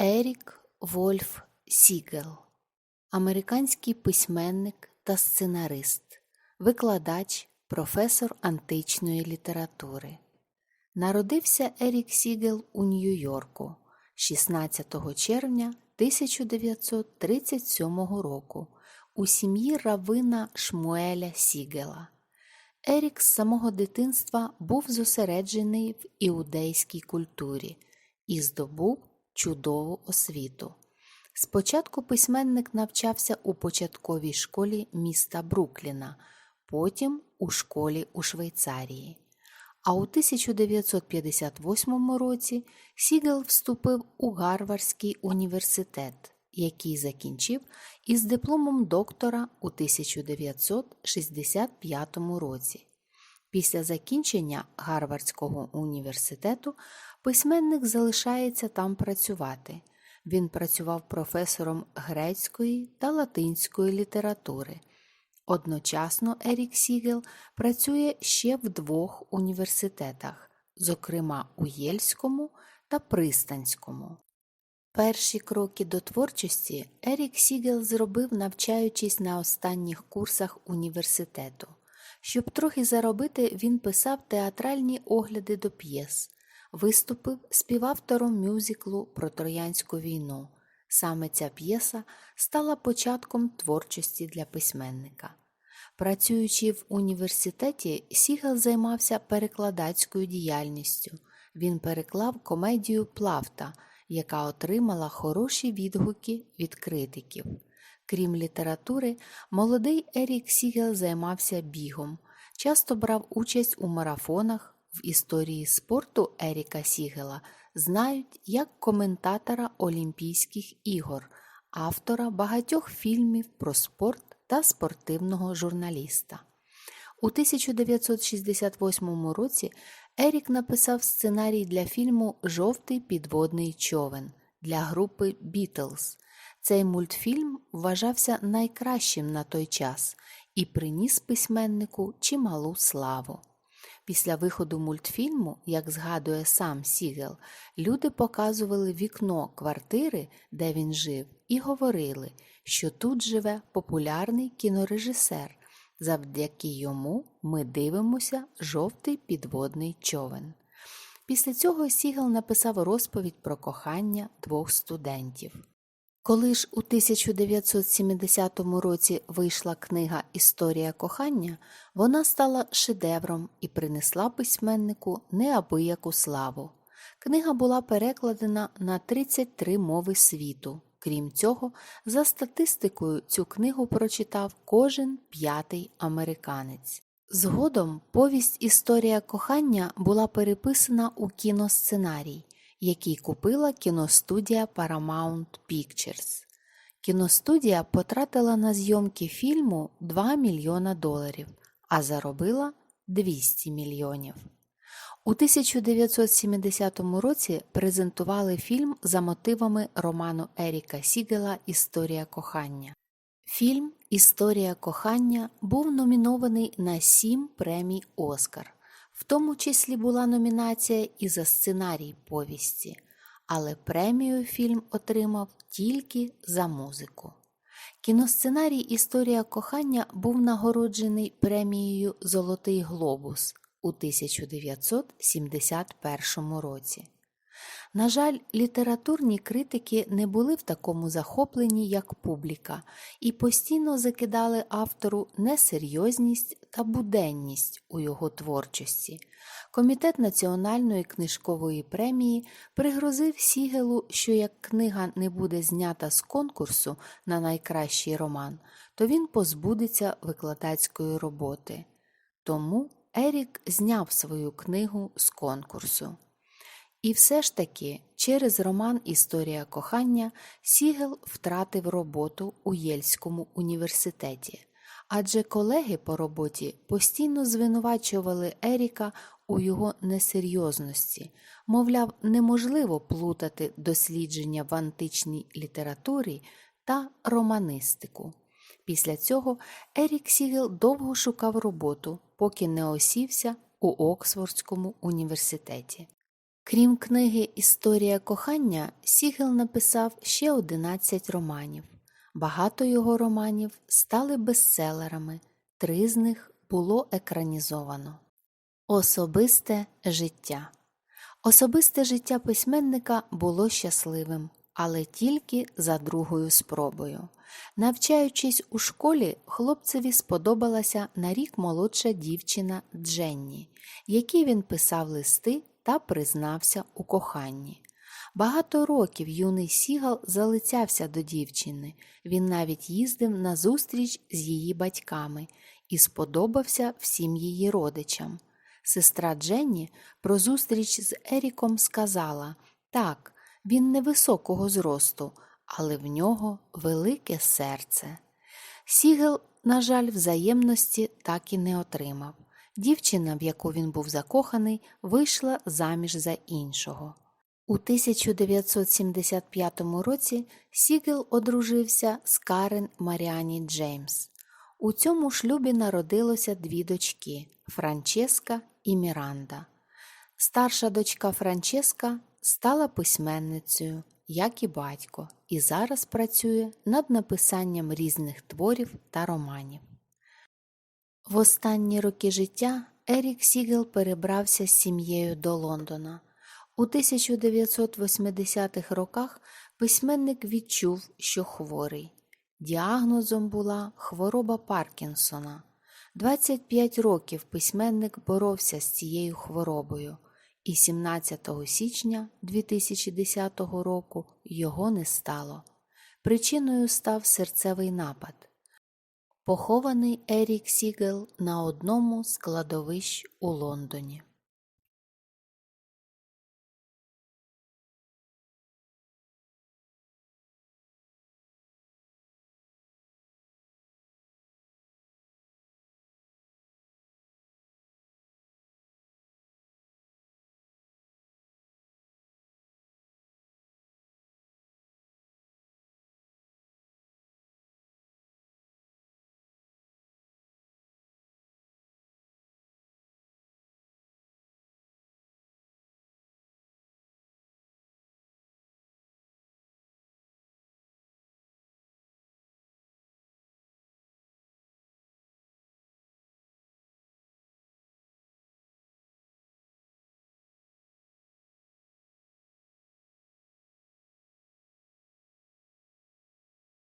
Ерік Вольф Сігел, американський письменник та сценарист, викладач, професор античної літератури. Народився Ерік Сігел у Нью-Йорку 16 червня 1937 року у сім'ї равина Шмуеля Сігела. Ерік з самого дитинства був зосереджений в іудейській культурі і здобув чудову освіту. Спочатку письменник навчався у початковій школі міста Брукліна, потім у школі у Швейцарії. А у 1958 році Сігел вступив у Гарвардський університет, який закінчив із дипломом доктора у 1965 році. Після закінчення Гарвардського університету письменник залишається там працювати. Він працював професором грецької та латинської літератури. Одночасно Ерік Сігел працює ще в двох університетах, зокрема у Єльському та Пристанському. Перші кроки до творчості Ерік Сігел зробив, навчаючись на останніх курсах університету. Щоб трохи заробити, він писав театральні огляди до п'єс, виступив співавтором мюзиклу про Троянську війну. Саме ця п'єса стала початком творчості для письменника. Працюючи в університеті, Сігел займався перекладацькою діяльністю. Він переклав комедію Плавта, яка отримала хороші відгуки від критиків. Крім літератури, молодий Ерік Сігел займався бігом, часто брав участь у марафонах. В історії спорту Еріка Сігела знають як коментатора Олімпійських ігор, автора багатьох фільмів про спорт та спортивного журналіста. У 1968 році Ерік написав сценарій для фільму Жовтий підводний човен для групи Бітлз. Цей мультфільм вважався найкращим на той час і приніс письменнику чималу славу. Після виходу мультфільму, як згадує сам Сігел, люди показували вікно квартири, де він жив, і говорили, що тут живе популярний кінорежисер. Завдяки йому ми дивимося жовтий підводний човен. Після цього Сігел написав розповідь про кохання двох студентів. Коли ж у 1970 році вийшла книга Історія кохання, вона стала шедевром і принесла письменнику неабияку славу. Книга була перекладена на 33 мови світу. Крім цього, за статистикою, цю книгу прочитав кожен п'ятий американець. Згодом повість Історія кохання була переписана у кіносценарій який купила кіностудія Paramount Pictures. Кіностудія потратила на зйомки фільму 2 мільйона доларів, а заробила 200 мільйонів. У 1970 році презентували фільм за мотивами роману Еріка Сігела Історія кохання. Фільм Історія кохання був номінований на 7 премій Оскар. В тому числі була номінація і за сценарій повісті, але премію фільм отримав тільки за музику. Кіносценарій Історія кохання був нагороджений премією Золотий Глобус у 1971 році. На жаль, літературні критики не були в такому захопленні, як публіка, і постійно закидали автору несерйозність та буденність у його творчості. Комітет Національної книжкової премії пригрозив Сігелу, що як книга не буде знята з конкурсу на найкращий роман, то він позбудеться викладацької роботи. Тому Ерік зняв свою книгу з конкурсу. І все ж таки, через роман Історія кохання Сігел втратив роботу у Єльському університеті, адже колеги по роботі постійно звинувачували Еріка у його несерйозності, мовляв, неможливо плутати дослідження в античній літературі та романистику. Після цього Ерік Сігел довго шукав роботу, поки не осівся у Оксфордському університеті. Крім книги Історія кохання, Сігел написав ще 11 романів. Багато його романів стали бестселерами, три з них було екранізовано. Особисте життя Особисте життя письменника було щасливим, але тільки за другою спробою. Навчаючись у школі, хлопцеві сподобалася на рік молодша дівчина Дженні, якій він писав листи та признався у коханні. Багато років юний Сігал залицявся до дівчини, він навіть їздив на зустріч з її батьками і сподобався всім її родичам. Сестра Дженні про зустріч з Еріком сказала так, він невисокого зросту, але в нього велике серце. Сігел, на жаль, взаємності так і не отримав. Дівчина, в яку він був закоханий, вийшла заміж за іншого. У 1975 році Сігел одружився з Карен Маріані Джеймс. У цьому шлюбі народилося дві дочки Франческа і Міранда. Старша дочка Франческа стала письменницею, як і батько, і зараз працює над написанням різних творів та романів. В останні роки життя Ерік Сігел перебрався з сім'єю до Лондона. У 1980-х роках письменник відчув, що хворий. Діагнозом була хвороба Паркінсона. 25 років письменник боровся з цією хворобою, і 17 січня 2010 року його не стало. Причиною став серцевий напад. Похований Ерік Сігел на одному з кладовищ у Лондоні.